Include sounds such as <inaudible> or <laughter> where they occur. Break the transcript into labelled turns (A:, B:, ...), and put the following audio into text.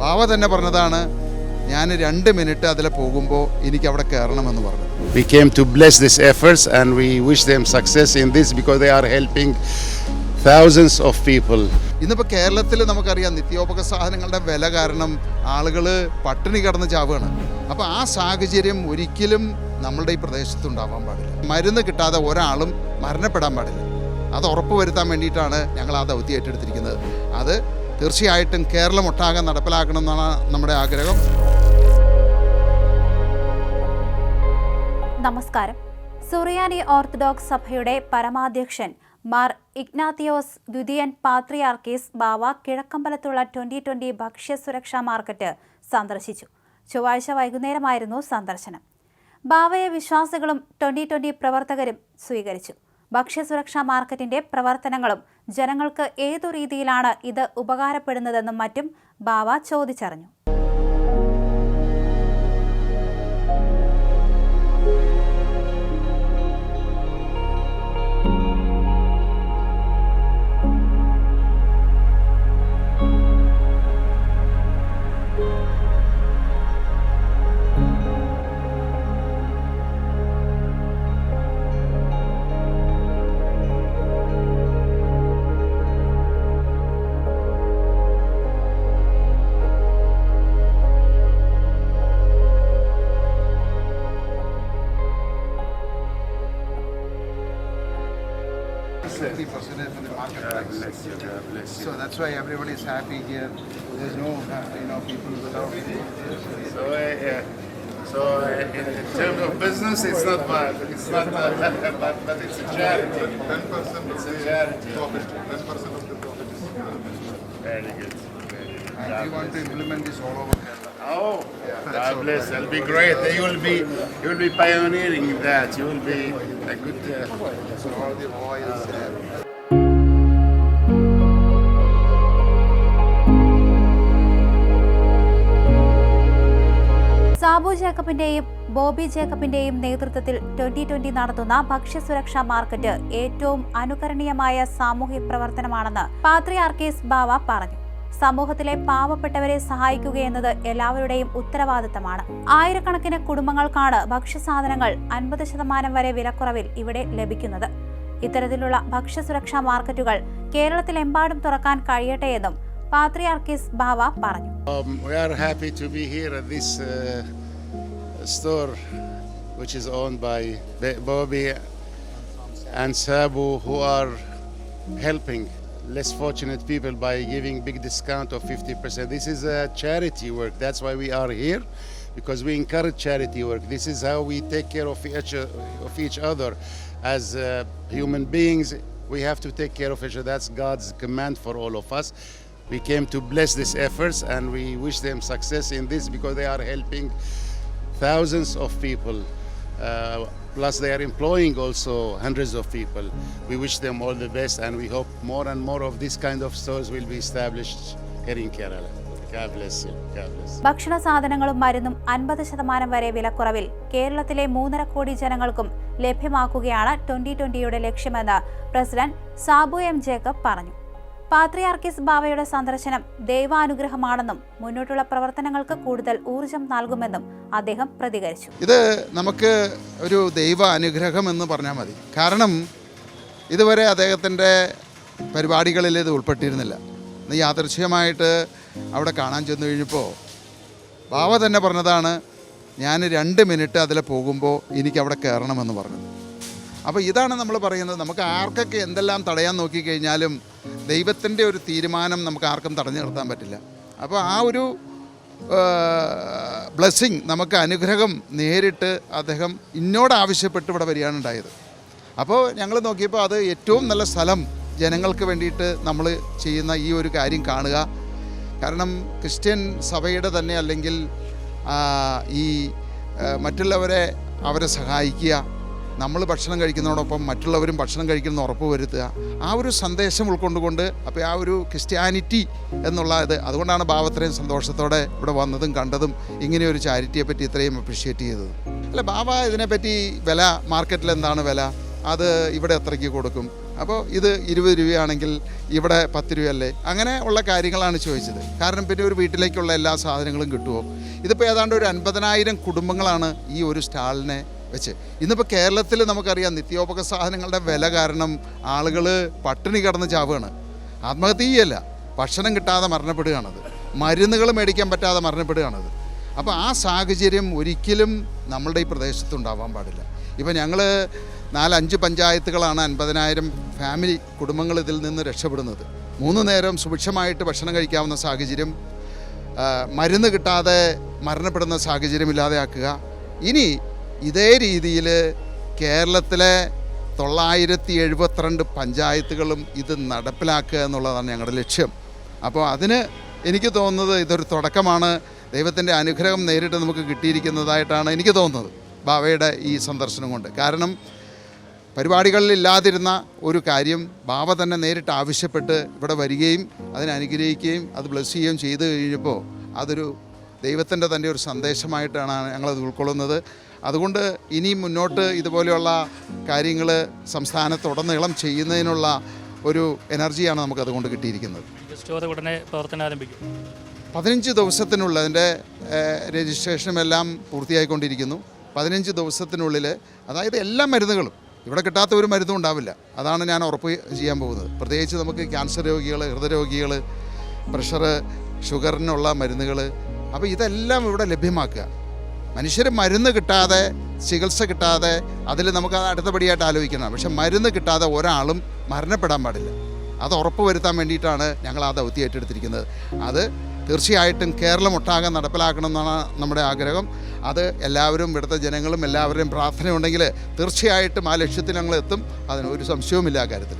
A: ബാവ തന്നെ പറഞ്ഞതാണ് ഞാൻ രണ്ട് മിനിറ്റ് അതിൽ പോകുമ്പോൾ എനിക്ക് അവിടെ കയറണമെന്ന് പറഞ്ഞു.
B: We came to bless this efforts and we wish them success in this because they are helping thousands of people
A: ഇന്നിപ്പോൾ കേരളത്തിൽ നമുക്കറിയാം നിത്യോപക സാധനങ്ങളുടെ വില കാരണം ആളുകൾ പട്ടിണി കിടന്ന് ചാവുകയാണ്. അപ്പോൾ ആ സാഹചര്യം ഒരിക്കലും നമ്മളുടെ ഈ പ്രദേശത്ത് ഉണ്ടാവാൻ പാടില്ല. മരുന്ന് കിട്ടാതെ ഒരാളും മരണപ്പെടാൻ പാടില്ല. അത് ഉറപ്പ് വരുത്താൻ വേണ്ടിയിട്ടാണ് ഞങ്ങൾ ആ ദൗത്യം ഏറ്റെടുത്തിരിക്കുന്നത്. അത് തീർച്ചയായിട്ടും കേരളം ഒട്ടാകെ നടപ്പിലാക്കണമെന്നാണ് നമ്മുടെ ആഗ്രഹം.
C: നമസ്കാരം. സുറിയാനി ഓർത്തഡോക്സ് സഭയുടെ പരമാധ്യക്ഷൻ മാർ ഇഗ്നാത്തിയോസ് ദ്വിതീയൻ പാത്രിയാർക്കീസ് ബാവ കിഴക്കമ്പലത്തുള്ള ട്വന്റി ട്വന്റി ഭക്ഷ്യസുരക്ഷാ മാർക്കറ്റ് സന്ദർശിച്ചു. ചൊവ്വാഴ്ച വൈകുന്നേരമായിരുന്നു സന്ദർശനം. ബാവയെ വിശ്വാസികളും ട്വന്റി ട്വന്റി പ്രവർത്തകരും സ്വീകരിച്ചു. ഭക്ഷ്യസുരക്ഷാ മാർക്കറ്റിന്റെ പ്രവർത്തനങ്ങളും ജനങ്ങൾക്ക് ഏതു രീതിയിലാണ് ഇത് ഉപകാരപ്പെടുന്നതെന്നും മറ്റും ബാവ ചോദിച്ചറിഞ്ഞു.
A: So that's why everybody is happy here. There's no, you know, people without.
B: So, uh, so uh, in, in terms of business, it's not bad. It's not <laughs> bad, but, but it's a charity.
D: Ten percent
B: It's
D: of
B: a
D: the
B: charity.
D: profit, ten percent of the profit is.
B: Very good. Very good.
A: And we want to implement this all over Kerala.
B: yeah, God bless. That'll be great. You will be, you will be pioneering that. You will be a good. Uh,
A: So all the oils Uh,
C: Sabu ജേക്കബിന്റെയും Bobby ജേക്കബിന്റെയും നേതൃത്വത്തിൽ twenty twenty നടത്തുന്ന ഭക്ഷ്യസുരക്ഷാ market ഏറ്റവും അനുകരണീയമായ സാമൂഹ്യ പ്രവർത്തനമാണെന്ന് പാത്രിയാർക്കീസ് ബാവ പറഞ്ഞു സമൂഹത്തിലെ പാവപ്പെട്ടവരെ സഹായിക്കുക എന്നത് എല്ലാവരുടെയും ഉത്തരവാദിത്തമാണ്. ആയിരക്കണക്കിന് കുടുംബങ്ങൾക്കാണ് ഭക്ഷ്യസാധനങ്ങൾ അൻപത് ശതമാനം വരെ വിലക്കുറവിൽ ഇവിടെ ലഭിക്കുന്നത്. ഇത്തരത്തിലുള്ള ഭക്ഷ്യസുരക്ഷാ മാർക്കറ്റുകൾ കേരളത്തിലെമ്പാടും തുറക്കാൻ കഴിയട്ടെ എന്നും പാത്രിയാർക്കിസ് ബാവ പറഞ്ഞു.
B: Um, we are happy to be here at this uh, store, which is owned by Bobby and Sabu, who are helping. Less fortunate people by giving big discount of 50%. This is a charity work. That's why we are here, because we encourage charity work. This is how we take care of each, of each other. As uh, human beings, we have to take care of each other. That's God's command for all of us. We came to bless these efforts and we wish them success in this because they are helping thousands of people. Uh, plus, they are employing also hundreds of people. We wish them all the best and we hope more and more of this kind of stores will be established here in Kerala. God bless you. God bless you.
C: ഭക്ഷണ സാധനങ്ങളും മരുന്നും അൻപത് ശതമാനം വരെ വിലക്കുറവിൽ കേരളത്തിലെ മൂന്നര കോടി ജനങ്ങൾക്കും ലഭ്യമാക്കുകയാണ് ട്വന്റി ട്വന്റിയുടെ ലക്ഷ്യമെന്ന് പ്രസിഡന്റ് സാബു എം ജേക്കബ് പറഞ്ഞു പാത്രിയാർക്കിസ് ബാവയുടെ സന്ദർശനം ദൈവാനുഗ്രഹമാണെന്നും മുന്നോട്ടുള്ള പ്രവർത്തനങ്ങൾക്ക് കൂടുതൽ ഊർജം നൽകുമെന്നും അദ്ദേഹം പ്രതികരിച്ചു.
A: ഇത് നമുക്ക് ഒരു ദൈവ അനുഗ്രഹം എന്ന് പറഞ്ഞാൽ മതി. കാരണം ഇതുവരെ അദ്ദേഹത്തിന്റെ പരിപാടികളിൽ ഇത് ഉൾപ്പെട്ടിരുന്നില്ല. ഇന്ന് യാദൃശ്യമായിട്ട് അവിടെ കാണാൻ ചെന്നു കഴിഞ്ഞപ്പോൾ ബാബ തന്നെ പറഞ്ഞതാണ് ഞാൻ രണ്ട് മിനിറ്റ് അതിൽ പോകുമ്പോൾ എനിക്ക് അവിടെ കയറണമെന്ന് പറഞ്ഞത്. അപ്പോൾ ഇതാണ് നമ്മൾ പറയുന്നത്. നമുക്ക് ആർക്കൊക്കെ എന്തെല്ലാം തടയാൻ നോക്കിക്കഴിഞ്ഞാലും ദൈവത്തിന്റെ ഒരു തീരുമാനം നമുക്ക് ആർക്കും തടഞ്ഞു നിർത്താൻ പറ്റില്ല. അപ്പോൾ ആ ഒരു ബ്ലെസ്സിങ് നമുക്ക് അനുഗ്രഹം നേരിട്ട് അദ്ദേഹം ഇന്നോട് ആവശ്യപ്പെട്ട് ഇവിടെ വരികയാണ് ഉണ്ടായത്. അപ്പോൾ ഞങ്ങൾ നോക്കിയപ്പോൾ അത് ഏറ്റവും നല്ല സ്ഥലം ജനങ്ങൾക്ക് വേണ്ടിയിട്ട് നമ്മൾ ചെയ്യുന്ന ഈ ഒരു കാര്യം കാണുക. കാരണം ക്രിസ്ത്യൻ സഭയുടെ തന്നെ അല്ലെങ്കിൽ ഈ മറ്റുള്ളവരെ അവരെ സഹായിക്കുക നമ്മൾ ഭക്ഷണം കഴിക്കുന്നതോടൊപ്പം മറ്റുള്ളവരും ഭക്ഷണം കഴിക്കുന്ന ഉറപ്പ് വരുത്തുക. ആ ഒരു സന്ദേശം ഉൾക്കൊണ്ടുകൊണ്ട് അപ്പോൾ ആ ഒരു ക്രിസ്ത്യാനിറ്റി എന്നുള്ള ഇത് അതുകൊണ്ടാണ് ഭാവത്രയും സന്തോഷത്തോടെ ഇവിടെ വന്നതും കണ്ടതും ഇങ്ങനെ ഒരു ചാരിറ്റിയെ പറ്റി ഇത്രയും അപ്രിഷ്യേറ്റ് ചെയ്തത്. അല്ല ബാബ ഇതിനെപ്പറ്റി വില മാർക്കറ്റിൽ എന്താണ് വില? അത് ഇവിടെ എത്രയ്ക്ക് കൊടുക്കും? അപ്പോൾ ഇത് ഇരുപത് രൂപയാണെങ്കിൽ ഇവിടെ പത്ത് രൂപയല്ലേ? അങ്ങനെ ഉള്ള കാര്യങ്ങളാണ് ചോദിച്ചത്. കാരണം പിന്നെ ഒരു വീട്ടിലേക്കുള്ള എല്ലാ സാധനങ്ങളും കിട്ടുമോ ഇതിപ്പോൾ ഏതാണ്ട് ഒരു അൻപതിനായിരം കുടുംബങ്ങളാണ് ഈ ഒരു സ്റ്റാളിനെ വെച്ച്. ഇന്നിപ്പോൾ കേരളത്തിൽ നമുക്കറിയാം നിത്യോപക സാധനങ്ങളുടെ വില കാരണം ആളുകൾ പട്ടിണി കിടന്ന് ചാവുകയാണ്. ആത്മഹത്യ ചെയ്യല്ല. ഭക്ഷണം കിട്ടാതെ മരണപ്പെടുകയാണത്. മരുന്നുകൾ മേടിക്കാൻ പറ്റാതെ മരണപ്പെടുകയാണത്. അപ്പോൾ ആ സാഹചര്യം ഒരിക്കലും നമ്മളുടെ ഈ പ്രദേശത്തുണ്ടാവാൻ പാടില്ല. ഇപ്പം ഞങ്ങൾ നാലഞ്ച് പഞ്ചായത്തുകളാണ് അൻപതിനായിരം ഫാമിലി കുടുംബങ്ങൾ ഇതിൽ നിന്ന് രക്ഷപ്പെടുന്നത്. മൂന്ന് നേരം സുഭിക്ഷമായിട്ട് ഭക്ഷണം കഴിക്കാവുന്ന സാഹചര്യം മരുന്ന് കിട്ടാതെ മരണപ്പെടുന്ന സാഹചര്യം ഇല്ലാതെയാക്കുക. ഇനി ഇതേ രീതിയിൽ കേരളത്തിലെ തൊള്ളായിരത്തി എഴുപത്തിരണ്ട് പഞ്ചായത്തുകളും ഇത് നടപ്പിലാക്കുക എന്നുള്ളതാണ് ഞങ്ങളുടെ ലക്ഷ്യം. അപ്പോൾ അതിന് എനിക്ക് തോന്നുന്നത് ഇതൊരു തുടക്കമാണ്. ദൈവത്തിന്റെ അനുഗ്രഹം നേരിട്ട് നമുക്ക് കിട്ടിയിരിക്കുന്നതായിട്ടാണ് എനിക്ക് തോന്നുന്നത് ബാവയുടെ ഈ സന്ദർശനം കൊണ്ട്. കാരണം പരിപാടികളിൽ ഇല്ലാതിരുന്ന ഒരു കാര്യം ബാബ തന്നെ നേരിട്ട് ആവശ്യപ്പെട്ട് ഇവിടെ വരികയും അതിനെ അനുഗ്രഹിക്കുകയും അത് ബ്ലസ് ചെയ്യുകയും ചെയ്തു കഴിഞ്ഞപ്പോൾ അതൊരു ദൈവത്തിന്റെ തന്നെ ഒരു സന്ദേശമായിട്ടാണ് ഞങ്ങളത് ഉൾക്കൊള്ളുന്നത്. അതുകൊണ്ട് ഇനി മുന്നോട്ട് ഇതുപോലെയുള്ള കാര്യങ്ങൾ സംസ്ഥാനത്തുടനീളം ചെയ്യുന്നതിനുള്ള ഒരു എനർജിയാണ് നമുക്ക് അതുകൊണ്ട് കിട്ടിയിരിക്കുന്നത്.
E: സ്റ്റോർ ഉടനെ പ്രവർത്തനം ആരംഭിക്കും.
A: പതിനഞ്ച് ദിവസത്തിനുള്ളിൽ അതിന്റെ രജിസ്ട്രേഷനും എല്ലാം പൂർത്തിയായിക്കൊണ്ടിരിക്കുന്നു. പതിനഞ്ച് ദിവസത്തിനുള്ളിൽ അതായത് എല്ലാ മരുന്നുകളും ഇവിടെ കിട്ടാത്ത ഒരു മരുന്നും ഉണ്ടാവില്ല. അതാണ് ഞാൻ ഉറപ്പ് ചെയ്യാൻ പോകുന്നത്. പ്രത്യേകിച്ച് നമുക്ക് ക്യാൻസർ രോഗികൾ ഹൃദയരോഗികൾ പ്രഷർ ഷുഗറിനുള്ള മരുന്നുകൾ അപ്പോൾ ഇതെല്ലാം ഇവിടെ ലഭ്യമാക്കുക. മനുഷ്യർ മരുന്ന് കിട്ടാതെ ചികിത്സ കിട്ടാതെ അതിൽ നമുക്ക് അത് അടുത്തപടിയായിട്ട് ആലോചിക്കണം പക്ഷെ മരുന്ന് കിട്ടാതെ ഒരാളും മരണപ്പെടാൻ പാടില്ല. അത് ഉറപ്പ് വരുത്താൻ വേണ്ടിയിട്ടാണ് ഞങ്ങൾ ആ ദൗത്യം ഏറ്റെടുത്തിരിക്കുന്നത്. അത് തീർച്ചയായിട്ടും കേരളം ഒട്ടാകെ നടപ്പിലാക്കണം എന്നാണ് നമ്മുടെ ആഗ്രഹം. അത് എല്ലാവരും ഇവിടുത്തെ ജനങ്ങളും എല്ലാവരുടെയും പ്രാർത്ഥന ഉണ്ടെങ്കിൽ തീർച്ചയായിട്ടും ആ ലക്ഷ്യത്തിൽ ഞങ്ങൾ എത്തും. അതിന് ഒരു സംശയവുമില്ല ആ കാര്യത്തിൽ.